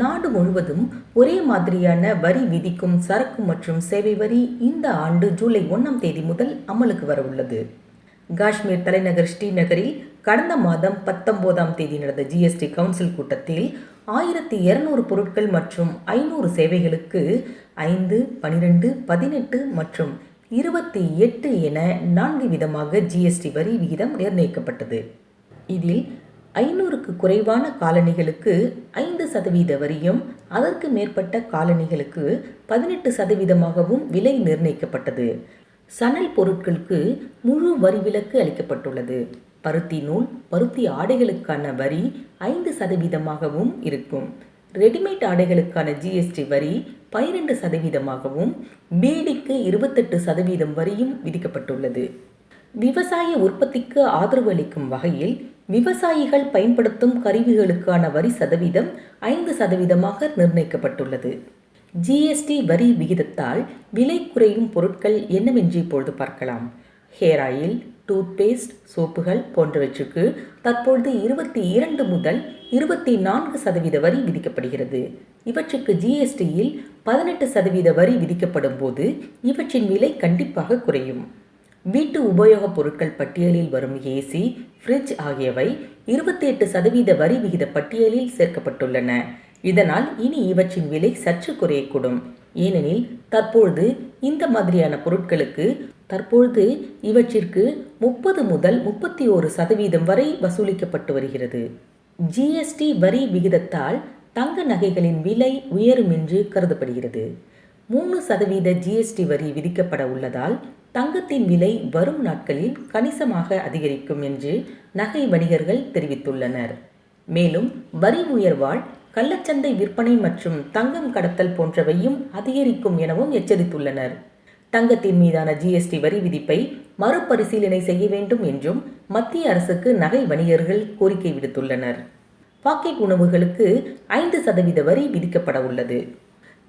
நாடு முழுவதும் ஒரே மாதிரியான வரி விதிக்கும் சரக்கு மற்றும் சேவை வரி இந்த ஆண்டு ஜூலை ஒன்றாம் தேதி முதல் அமலுக்கு வர உள்ளது. காஷ்மீர் தலைநகர் ஸ்ரீநகரில் கடந்த மாதம் பத்தொன்பதாம் தேதி நடந்த ஜிஎஸ்டி கவுன்சில் கூட்டத்தில் ஆயிரத்தி இருநூறு பொருட்கள் மற்றும் ஐநூறு சேவைகளுக்கு ஐந்து பனிரெண்டு பதினெட்டு மற்றும் இருபத்தி எட்டு என நான்கு விதமாக ஜிஎஸ்டி வரி விகிதம் நிர்ணயிக்கப்பட்டது. இதில் ஐநூறுக்கு குறைவான காலணிகளுக்கு ஐந்து சதவீத வரியும் அதற்கு மேற்பட்ட காலணிகளுக்கு பதினெட்டு சதவீதமாகவும் விலை நிர்ணயிக்கப்பட்டது. சணல் பொருட்களுக்கு முழு வரி விலக்கு அளிக்கப்பட்டுள்ளது. பருத்தி நூல் பருத்தி ஆடைகளுக்கான வரி ஐந்து சதவீதமாகவும் இருக்கும். ரெடிமேட் ஆடைகளுக்கான ஜிஎஸ்டி வரி பனிரெண்டு சதவீதமாகவும் பீடிக்கு இருபத்தெட்டு சதவீதம் வரியும் விதிக்கப்பட்டுள்ளது. விவசாய உற்பத்திக்கு ஆதரவு அளிக்கும் வகையில் விவசாயிகள் பயன்படுத்தும் கருவிகளுக்கான வரி சதவீதம் ஐந்து சதவீதமாக நிர்ணயிக்கப்பட்டுள்ளது. ஜிஎஸ்டி வரி விகிதத்தால் விலை குறையும் பொருட்கள் என்னவென்று இப்பொழுது பார்க்கலாம். ஹேர் ஆயில் டூத்பேஸ்ட் சோப்புகள் போன்றவற்றுக்கு தற்பொழுது இருபத்தி இரண்டு முதல் இருபத்தி நான்கு சதவீத வரி விதிக்கப்படுகிறது. இவற்றுக்கு ஜிஎஸ்டியில் பதினெட்டு சதவீத வரி விதிக்கப்படும் போது இவற்றின் விலை கண்டிப்பாக குறையும். வீட்டு உபயோகப் பொருட்கள் பட்டியலில் வரும் ஏசி ஃப்ரிட்ஜ் ஆகியவை இருபத்தி எட்டு சதவீத வரி விகித பட்டியலில் சேர்க்கப்பட்டுள்ளன. இதனால் இனி இவற்றின் விலை சற்று குறையக்கூடும். ஏனெனில் தற்பொழுது இந்த மாதிரியான பொருட்களுக்கு தற்பொழுது இவற்றிற்கு முப்பது முதல் முப்பத்தி ஒரு சதவீதம் வரை வசூலிக்கப்பட்டு வருகிறது. ஜிஎஸ்டி வரி விகிதத்தால் தங்க நகைகளின் விலை உயரும் என்று கருதப்படுகிறது. மூணு சதவீத ஜிஎஸ்டி வரி விதிக்கப்பட உள்ளதால் தங்கத்தின் விலை வரும் நாட்களில் கணிசமாக அதிகரிக்கும் என்று நகை வணிகர்கள் தெரிவித்துள்ளனர். மேலும் வரி உயர்வால் கள்ளச்சந்தை விற்பனை மற்றும் தங்கம் கடத்தல் போன்றவையும் அதிகரிக்கும் எனவும் எச்சரித்துள்ளனர். தங்கத்தின் மீதான ஜிஎஸ்டி வரி விதிப்பை மறுபரிசீலனை செய்ய வேண்டும் என்றும் மத்திய அரசுக்கு நகை வணிகர்கள் கோரிக்கை விடுத்துள்ளனர். பாக்கெட் உணவுகளுக்கு ஐந்து சதவீத வரி விதிக்கப்பட உள்ளது.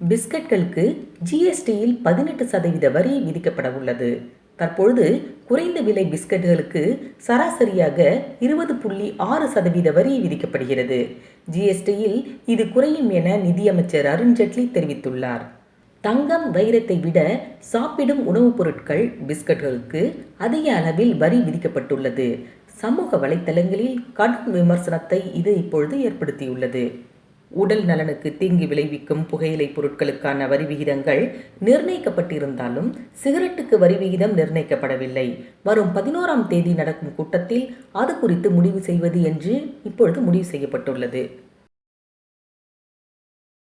பிஸ்கட்களுக்கு ஜிஎஸ்டியில் பதினெட்டு சதவீத வரி விதிக்கப்பட உள்ளது தற்பொழுது குறைந்த விலை பிஸ்கட்களுக்கு சராசரியாக இருபது புள்ளி ஆறு சதவீத வரி விதிக்கப்படுகிறது. ஜிஎஸ்டியில் இது குறையும் என நிதியமைச்சர் அருண்ஜேட்லி தெரிவித்துள்ளார். தங்கம் வைரத்தை விட சாப்பிடும் உணவுப் பொருட்கள் பிஸ்கட்களுக்கு அதிக அளவில் வரி விதிக்கப்பட்டுள்ளது. சமூக வலைத்தளங்களில் கடும் விமர்சனத்தை இது இப்பொழுது ஏற்படுத்தியுள்ளது. உடல் நலனுக்கு தீங்கு விளைவிக்கும் புகையிலை பொருட்களுக்கான வரி விகிதங்கள் நிர்ணயிக்கப்பட்டிருந்தாலும் சிகரெட்டுக்கு வரி விகிதம் நிர்ணயிக்கப்படவில்லை. வரும் பதினோராம் தேதி நடக்கும் கூட்டத்தில் அது குறித்து முடிவு செய்வது என்று இப்பொழுது முடிவு செய்யப்பட்டுள்ளது.